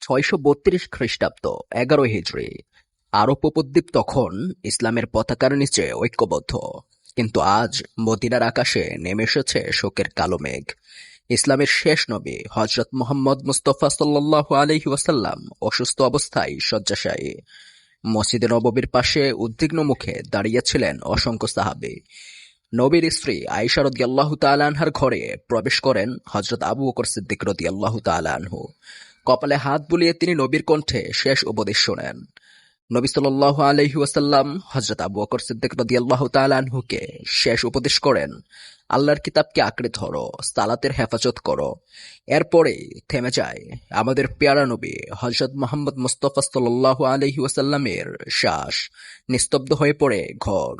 ছয়শো বত্রিশ খ্রিস্টাব্দ, এগারো হিজড়ি। আরব উপদ্বীপ তখন ইসলামের পতাকার নিচে ঐক্যবদ্ধ। কিন্তু আজ মদিনার আকাশে নেমে এসেছে শোকের কালো মেঘ। ইসলামের শেষ নবী হজরত মোহাম্মদ মুস্তফা সাল্লাহ আলহি ওয়াসাল্লাম অসুস্থ অবস্থায় শয্যাশায়ী। মসজিদে নববীর পাশে উদ্বিগ্ন মুখে দাঁড়িয়েছিলেন অসংখ্য সাহাবী। নবীর স্ত্রী আয়েশা রদিয়াল্লাহু তাআলার ঘরে প্রবেশ করেন হজরত আবু বকর সিদ্দিক রদিয়াল্লাহু তাআলাহু কপালে হাত বুলিয়ে তিনি নবীর কণ্ঠে শেষ উপদেশ শোনেন। নবী সাল্লাল্লাহু আলাইহি ওয়াসাল্লাম হযরত আবু বকর সিদ্দিক রাদিয়াল্লাহু তাআলা আনহুকে শেষ উপদেশ করেন, আল্লাহর কিতাবকে আঁকড়ে ধরো, সালাতের হেফাজত করো। এরপরে থেমে যায় আমাদের পেয়ারা নবী হযরত মোহাম্মদ মুস্তফা সাল্লাল্লাহু আলাইহি ওয়াসাল্লামের শ্বাস, নিস্তব্ধ হয়ে পড়ে ঘর।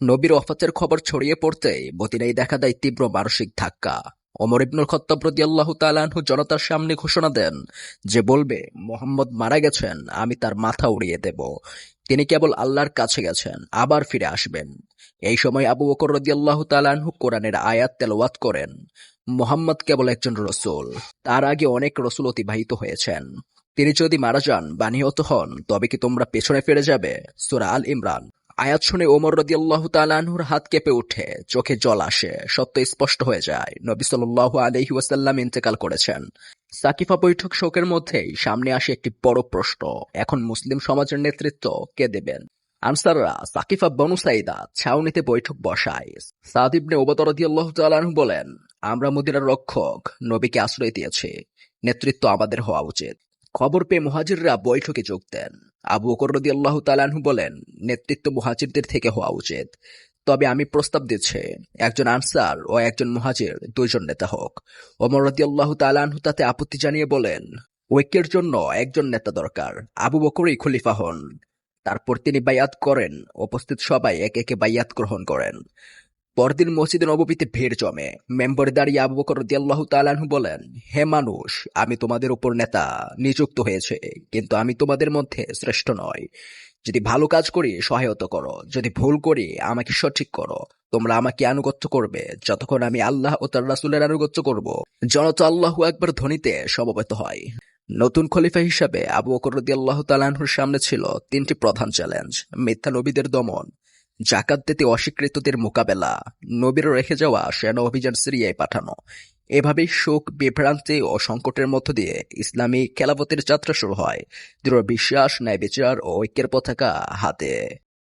নবীর অফাতের খবর ছড়িয়ে পড়তেই মদিনায় দেখা দেয় তীব্র মানসিক ধাক্কা। ওমর ইবনুল খত্তাব রাদিয়াল্লাহু তাআলা আনহু জনতার সামনে ঘোষণা দেন যে বলবে, মোহাম্মদ মারা গেছেন, আমি তার মাথা উড়িয়ে দেব। তিনি কেবল আল্লাহর কাছে গেছেন, আবার ফিরে আসবেন। এই সময় আবু বকর রাদিয়াল্লাহু তাআলা আনহু কোরআনের আয়াত তেলাওয়াত করেন, মোহাম্মদ কেবল একজন রসুল, তার আগে অনেক রসুল অতিবাহিত হয়েছেন। তিনি যদি মারা যান বা নিহত হন, তবে কি তোমরা পেছনে ফিরে যাবে? সূরা আল ইমরান। আয়াত শুনে ওমর রদিয়াল্লাহু তাআলাহুর হাত কেঁপে উঠে চোখে জল আসে, সত্য স্পষ্ট হয়ে যায়। নবী সাল্লাল্লাহু আলাইহি ওয়াসাল্লাম ইন্তেকাল করেছেন। সাকিফা বৈঠক শোকের মধ্যেই সামনে আসে একটি বড় প্রশ্ন, এখন মুসলিম সমাজের নেতৃত্ব কে দেবেন? আনসাররা, সাকিফা বনু সাইদা, ছাউনিতে বৈঠক বসায়। সাদ ইবনে ওবাদা রাদিয়াল্লাহু তাআলাহু বলেন, আমরা মদিনার রক্ষক, নবীকে আশ্রয় দিয়েছি। নেতৃত্ব আমাদের হওয়া উচিত। খবর পেয়ে মুহাজিররা বৈঠকে যোগ দেন। আবু বকর রাদিয়াল্লাহু তাআলাহু বলেন, নেতৃত্ব মুহাজিরদের থেকে হওয়া উচিত। তবে আমি প্রস্তাব দিচ্ছি, একজন আনসার ও একজন মুহাজির দুইজন নেতা হোক। ওমর রাদিয়াল্লাহু তাআলাহু তাতে আপত্তি জানিয়ে বলেন, ঐক্যের জন্য একজন নেতা দরকার। আবু বকরই খলিফা হন। তারপর তিনি বাইয়াত করেন। উপস্থিত সবাই একে একে বাইয়াত গ্রহণ করেন। পরদিন মসজিদে নববীতে ভিড় জমে। মেম্বরে দাঁড়িয়ে আবু বকর রাদিয়াল্লাহু তাআলাহু বলেন, হে মানুষ, আমি তোমাদের উপর নেতা, নিযুক্ত হয়েছে, কিন্তু আমি তোমাদের মধ্যে শ্রেষ্ঠ নয় যদি ভালো কাজ করি, সহায়তা করো। যদি ভুল করি, আমাকে সঠিক করো। তোমরা আমাকে আনুগত্য করবে, যতক্ষণ আমি আল্লাহ ও তার রাসূলের আনুগত্য করব। জনতা আল্লাহ একবার ধ্বনিতে সমবেত হয়। নতুন খলিফা হিসাবে আবু বকর রাদিয়াল্লাহু তাআলাহুর সামনে ছিল তিনটি প্রধান চ্যালেঞ্জ, মিথ্যা নবীদের দমন জাকাত দিতে অস্বীকৃতদের মোকাবেলা। নবীর রেখে যাওয়া সেনা অভিযান সিরিয়ায় পাঠানো। এভাবেই শোক, বিভ্রান্তি ও সংকটের মধ্য দিয়ে ইসলামী খেলাফতের যাত্রা শুরু হয়। দৃঢ় বিশ্বাস, ন্যায় বিচার ও ঐক্যের পতাকা হাতে।